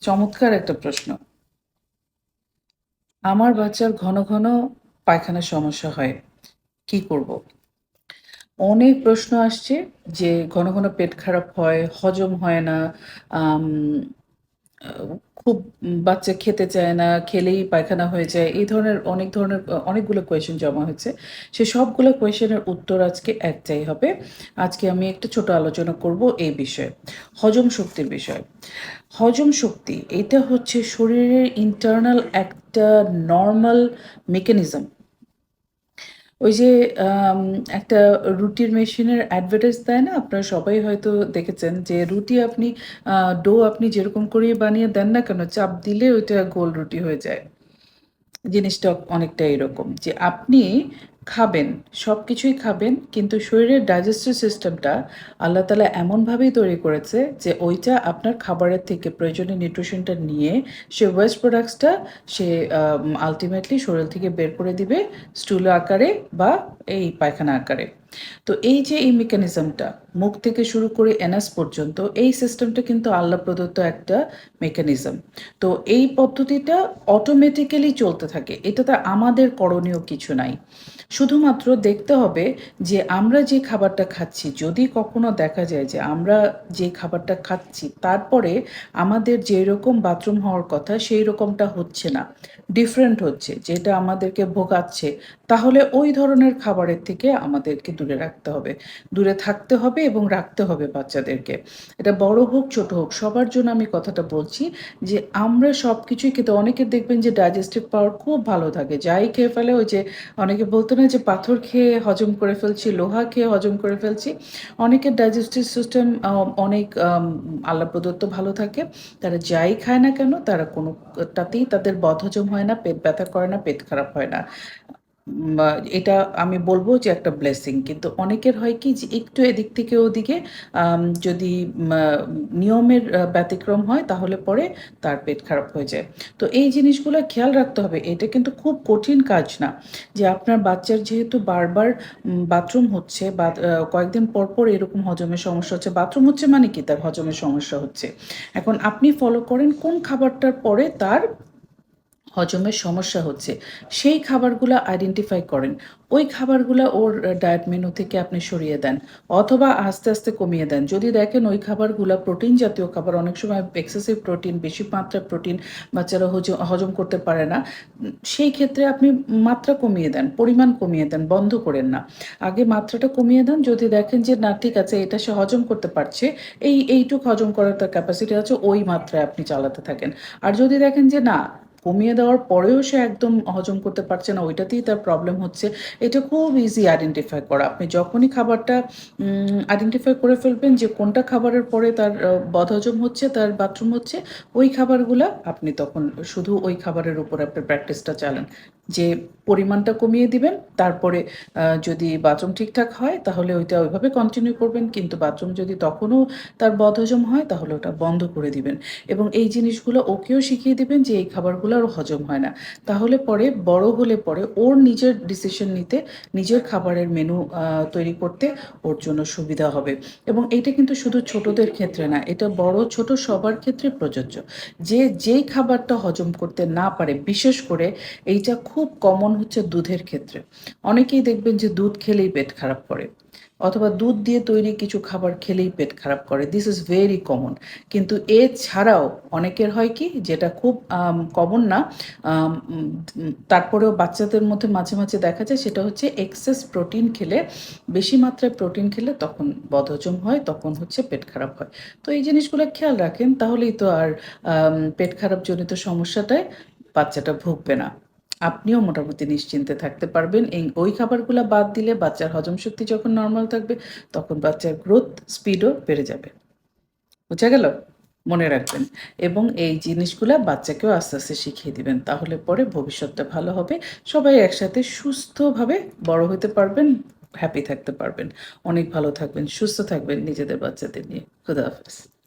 চমৎকার একটা প্রশ্ন। আমার বাচ্চার ঘন, ঘন পায়খানার সমস্যা হয়। কি করব? অনেক প্রশ্ন আসছে যে ঘন, ঘন পেট খারাপ হয়, হজম হয় না, খুব বাচ্চা খেতে চায় না, খেলেই পায়খানা হয়ে যায়। এই ধরনের অনেক ধরনের অনেকগুলো কোয়েশন জমা হয়েছে। সে সবগুলো কোয়েশনের উত্তর আজকে একটাই হবে। আজকে আমি একটা ছোট আলোচনা করব এই বিষয়ে। হজম শক্তির বিষয় হজম শক্তি এটা হচ্ছে শরীরের ইন্টারনাল একটা নর্মাল মেকানিজম। ওই যে একটা রুটির মেশিনের অ্যাডভার্টাইজ দেয় না? আপনারা সবাই হয়তো দেখেছেন যে রুটি আপনি ডো আপনি যেরকম করিয়ে বানিয়ে দেন না কেন, চাপ দিলে ওইটা গোল রুটি হয়ে যায়। জিনিসটা অনেকটা এরকম যে আপনি খাবেন, সব কিছুই খাবেন কিন্তু শরীরের ডাইজেস্টিভ সিস্টেমটা আল্লাহ তালা এমনভাবেই তৈরি করেছে যে ওইটা আপনার খাবারের থেকে প্রয়োজনীয় নিউট্রিশনটা নিয়ে সে ওয়েস্ট প্রোডাক্টসটা সে আলটিমেটলি শরীর থেকে বের করে দিবে স্টুল আকারে বা এই পায়খানা আকারে। তো এই যে এই মেকানিজমটা মুখ থেকে শুরু করে এনাস পর্যন্ত, এই সিস্টেমটা কিন্তু আল্লাহ প্রদত্ত একটা মেকানিজম। তো এই পদ্ধতিটা অটোমেটিক্যালি চলতে থাকে। এটাতে আমাদের করণীয় কিছু নাই। শুধুমাত্র দেখতে হবে যে আমরা যে খাবারটা খাচ্ছি, যদি কখনো দেখা যায় যে আমরা যে খাবারটা খাচ্ছি, তারপরে আমাদের যেরকম বাথরুম হওয়ার কথা, সেই রকমটা হচ্ছে না। ডিফারেন্ট হচ্ছে, যেটা আমাদেরকে ভোগাচ্ছে তাহলে ওই ধরনের খাবারের থেকে আমাদেরকে দূরে রাখতে হবে। দূরে থাকতে হবে এবং রাখতে হবে বাচ্চাদেরকে। এটা বড় হোক, ছোট হোক সবার জন্য আমি কথাটা বলছি যে আমরা সবকিছুই কিন্তু অনেকে দেখবেন যে ডাইজেস্টিভ পাওয়ার খুব ভালো থাকে। যাই খেয়ে ফেলে ওই যে অনেকে বলতো না যে পাথর খেয়ে হজম করে ফেলছি, লোহা খেয়ে হজম করে ফেলছি। অনেকের ডাইজেস্টিভ সিস্টেম অনেক আল্লাহ প্রদত্ত ভালো থাকে। তারা যাই খায় না কেন তারা কোনোটাতেই তাদের বদহজম হয় না, পেট ব্যথা করে না, পেট খারাপ হয় না। এটা আমি বলব যে একটা ব্লেসিং। কিন্তু অনেকের হয় কি যে একটু এদিক থেকে ওদিকে যদি নিয়মের ব্যতিক্রম হয় তাহলে পরে তার পেট খারাপ হয়ে যায়। তো এই জিনিসগুলো খেয়াল রাখতে হবে। এটা কিন্তু খুব কঠিন কাজ না। যে আপনার বাচ্চার যেহেতু বারবার বাথরুম হচ্ছে বা কয়েকদিন পর, পর এরকম হজমের সমস্যা হচ্ছে। বাথরুম হচ্ছে মানে কি? তার হজমের সমস্যা হচ্ছে। এখন আপনি ফলো করেন কোন খাবারটার পরে তার হজমের সমস্যা হচ্ছে। সেই খাবারগুলো আইডেন্টিফাই করেন। ওই খাবারগুলো ওর ডায়েট মেনু থেকে আপনি সরিয়ে দেন। অথবা আস্তে, আস্তে কমিয়ে দেন। যদি দেখেন ওই খাবারগুলো প্রোটিন জাতীয় খাবার অনেক সময় এক্সেসিভ প্রোটিন, বেশি মাত্রায় প্রোটিন বাচ্চারা হজ হজম করতে পারে না। সেই ক্ষেত্রে আপনি মাত্রা কমিয়ে দেন, পরিমাণ কমিয়ে দেন, বন্ধ করেন না। আগে মাত্রাটা কমিয়ে দেন। যদি দেখেন যে না ঠিক আছে এটা সে হজম করতে পারছে, এই এইটুক হজম করার তার ক্যাপাসিটি আছে ওই মাত্রায় আপনি চালাতে থাকেন। আর যদি দেখেন যে না কমিয়ে দেওয়ার পরেও সে একদম হজম করতে পারছে না, ওইটাতেই তার প্রবলেম হচ্ছে। এটা খুব ইজি আইডেন্টিফাই করা। আপনি যখনই খাবারটা আইডেন্টিফাই করে ফেলবেন যে কোনটা খাবারের পরে তার বদহজম হচ্ছে, তার বাথরুম হচ্ছে, ওই খাবারগুলো আপনি তখন শুধু ওই খাবারের উপর আপনার প্র্যাকটিসটা চালান। যে পরিমাণটা কমিয়ে দিবেন, তারপরে যদি বাথরুম ঠিকঠাক হয় তাহলে ওইটা ওইভাবে কন্টিনিউ করবেন। কিন্তু বাথরুম যদি তখনও তার বদহজম হয় তাহলে ওটা বন্ধ করে দিবেন। এবং এই জিনিসগুলো ওকেও শিখিয়ে দিবেন যে এই খাবারগুলো ওর হজম হয় না। তাহলে পরে বড় হলে পরে ওর নিজের ডিসিশন নিতে, নিজের খাবারের মেনু তৈরি করতে ওর জন্য সুবিধা হবে। এবং এইটা কিন্তু শুধু ছোটদের ক্ষেত্রে না, এটা বড় ছোট সবার ক্ষেত্রে প্রযোজ্য। যে যেই খাবারটা হজম করতে না পারে, বিশেষ করে এইটা খুব কমন হচ্ছে দুধের ক্ষেত্রে। অনেকেই দেখবেন যে দুধ খেলেই পেট খারাপ করে। অথবা দুধ দিয়ে তৈরি কিছু খাবার খেলেই পেট খারাপ করে। This is very common. কিন্তু এছাড়াও অনেকের হয় কি যেটা খুব কমন না তারপরেও বাচ্চাদের মধ্যে মাঝে, মাঝে দেখা যায় সেটা হচ্ছে এক্সেস প্রোটিন খেলে, বেশি মাত্রায় প্রোটিন খেলে তখন বদহজম হয়, তখন হচ্ছে পেট খারাপ হয়। তো এই জিনিসগুলো খেয়াল রাখেন তাহলেই তো আর পেট খারাপজনিত সমস্যাটায় বাচ্চাটা ভুগবে না। আপনিও মোটামুটি নিশ্চিন্তে থাকতে পারবেন। এই ওই খাবারগুলো বাদ দিলে বাচ্চার হজম শক্তি যখন নর্মাল থাকবে তখন বাচ্চার গ্রোথ স্পিডও বেড়ে যাবে। বুঝা গেল? মনে রাখবেন এবং এই জিনিসগুলো বাচ্চাকেও আস্তে, আস্তে শিখিয়ে দিবেন। তাহলে পরে ভবিষ্যৎটা ভালো হবে। সবাই একসাথে সুস্থভাবে বড় হতে পারবেন, হ্যাপি থাকতে পারবেন। অনেক ভালো থাকবেন, সুস্থ থাকবেন নিজেদের বাচ্চাদের নিয়ে। খোদা হাফেজ।